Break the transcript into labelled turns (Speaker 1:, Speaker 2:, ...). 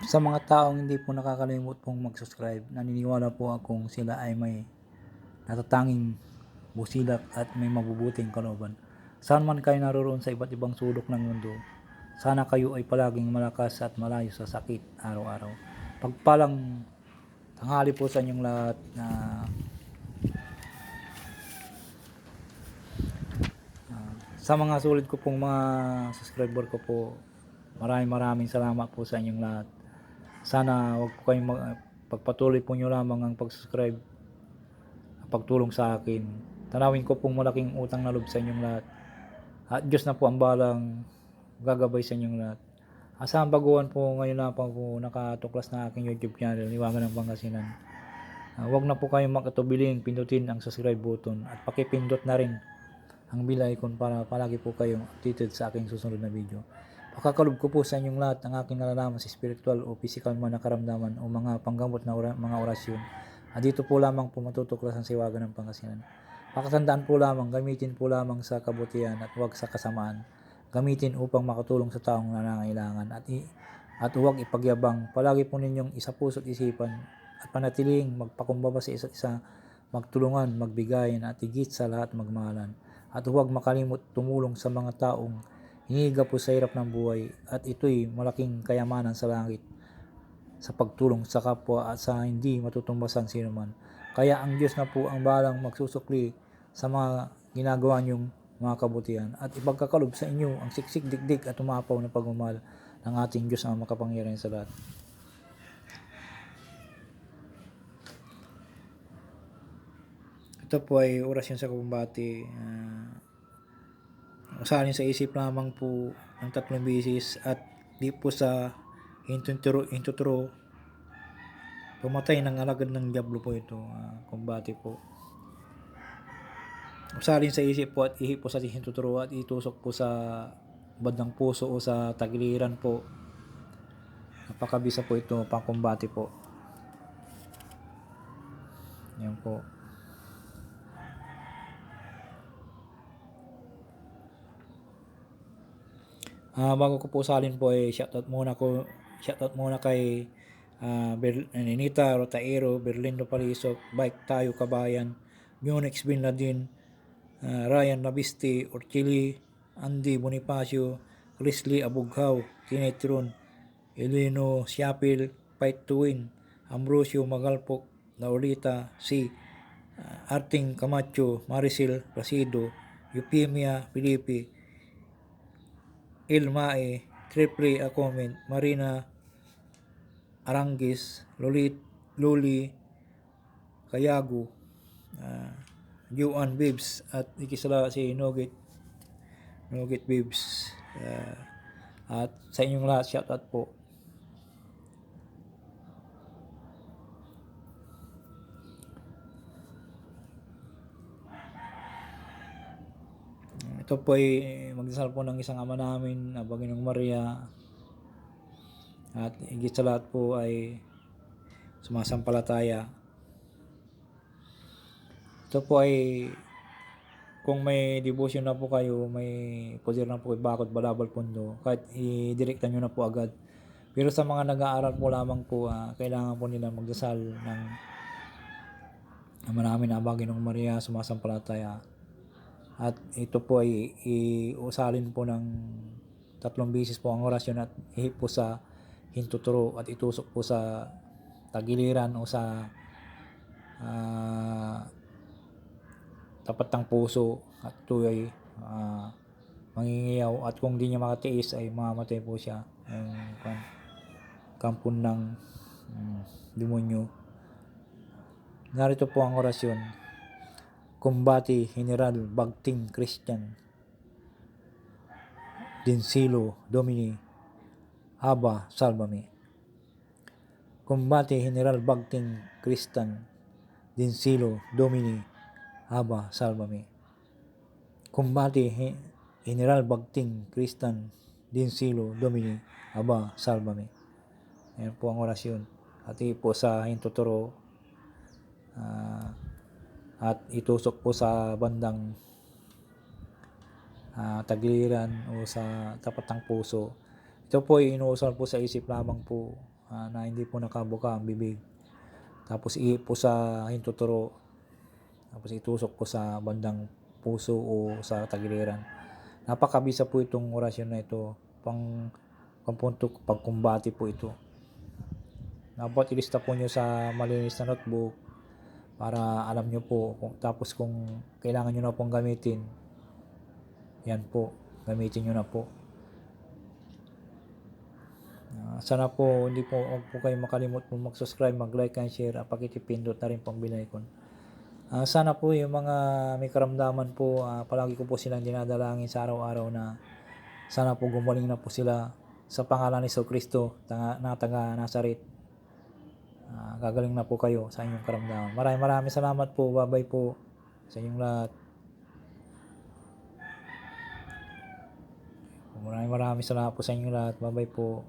Speaker 1: Sa mga taong hindi po nakakalimot pong mag-subscribe, naniniwala po akong sila ay may natatanging busilak at may mabubuting kalooban. Saan man kayo naroon sa iba't ibang sulok ng mundo, sana kayo ay palaging malakas at malayo sa sakit araw-araw. Pagpalang tanghali po sa inyong lahat na sa mga sulit ko pong mga subscriber ko po, maraming maraming salamat po sa inyong lahat. Sana wag po kayong mag, pagpatuloy po nyo lamang ang pag-subscribe pagtulong sa akin. Tanawin ko pong malaking utang na loob sa inyong lahat. At Diyos na po ang balang gagabay sa inyong lahat. Asahan baguhan po ngayon na po po nakatuklas na aking YouTube channel, Iwagan ng Pangasinan. Ah, huwag na po kayong makatubiling pindutin ang subscribe button at pakipindot na rin ang bell icon para palagi po kayong updated sa aking susunod na video. Pakakalob ko po sa inyong lahat ang aking nalalaman sa spiritual o physical man na karamdaman o mga panggamot na ora- mga orasyon. At dito po lamang po matutuklasan sa iwagan ng Pangasinan. Pakatandaan po lamang, gamitin po lamang sa kabutihan at huwag sa kasamaan. Gamitin upang makatulong sa taong nangangailangan at, i- at huwag ipagyabang. Palagi po ninyong isa puso't isipan at panatiling magpakumbaba sa isa't isa, magtulungan, magbigayan at higit sa lahat magmahalan. At huwag makalimot tumulong sa mga taong hinihiga po sa hirap ng buhay at ito'y malaking kayamanan sa langit sa pagtulong sa kapwa at sa hindi matutumbasan sino man. Kaya ang Diyos na po ang balang magsusukli sa mga ginagawa niyong mga kabutihan at ipagkakalob sa inyo ang siksik dikdik at umapaw na pagmamahal ng ating Diyos ang makapangyarihan sa lahat. Ito po ay orasyon sa kumbati. Uh, usahalin sa isip lamang po ng tatlong bisis at di po sa intuturo, intuturo pumatay ng alagad ng Diablo po ito uh, kumbati po. Usalin sa isip po at ihip po sa intuturo at itusok po sa bandang puso o sa tagiliran po. Napakabisa po ito pangkumbati po. Yan po Ah, bago ko po salin po ay shoutout muna ko shoutout muna kay ah, Ber- Ninita Rotaero, Berlindo Palisok, Bike Tayo Kabayan, Munix Bin Laden, ah, Ryan Nabisti, Orchili, Andy Bonifacio, Chrisley Abughaw, Kenneth Ron, Eleno Siapil, Fight to Win, Ambrosio Magalpok, Laurita C, ah, Arting Camacho, Maricel Placido, Eupemia Filipe, Ilmae, Triple Acomet, Marina Arangis, Lolit, Luli, Kayago, uh, Juan Bibs, at ikisala si Nugget, Nugget Bibs. Ah, at sa inyong lahat, shoutout po. Ito po ay magdasal po ng isang ama namin na Baginong Maria at higit sa lahat po ay sumasampalataya. Ito po ay kung may devotion na po kayo, may poder na po kay Bakot Balabal Pundo, kahit i-directa nyo na po agad. Pero sa mga nag-aaral po lamang po, ah, kailangan po nila magdasal ng ama namin na Baginong Maria sumasampalataya. At ito po ay iusalin po ng tatlong bisis po ang orasyon at ihip po sa hintuturo at itusok po sa tagiliran o sa ah, tapat ng puso at ito ay ah, mangingiyaw. At kung di niya makatiis ay mamamatay po siya yung kan, kampon ng mm, demonyo. Narito po ang orasyon Kumbati General Bagting Christian. Dinsilo Domini Aba Salvame Kumbati General Bagting Christian. Dinsilo Domini Aba Salvame Kumbati General Bagting Christian. Dinsilo Domini Aba Salvame Ayan po ang orasyon. At po sa hintuturo ah at itusok po sa bandang ah, tagiliran o sa tapat puso. Ito po ay inuusal po sa isip lamang po ah, na hindi po nakabuka ang bibig. Tapos ihi po sa hintuturo. Tapos itusok po sa bandang puso o sa tagiliran. Napakabisa po itong orasyon na ito. Pang pampunto pagkumbati po ito. Dapat ilista po nyo sa malinis na notebook para alam nyo po kung, tapos kung kailangan nyo na pong gamitin yan po gamitin nyo na po Ah, sana po hindi po huwag po kayo makalimot po mag-subscribe, mag-like and share at pakitipindot na rin pong bell icon. Ah, sana po yung mga may karamdaman po ah, palagi ko po silang dinadalangin sa araw-araw na sana po gumaling na po sila sa pangalan ni Yesu Kristo na taga Nazaret. Ah, gagaling na po kayo sa inyong karamdaman. Maraming maraming salamat po. Bye-bye po sa inyong lahat. Maraming maraming salamat po sa inyong lahat. Bye-bye po.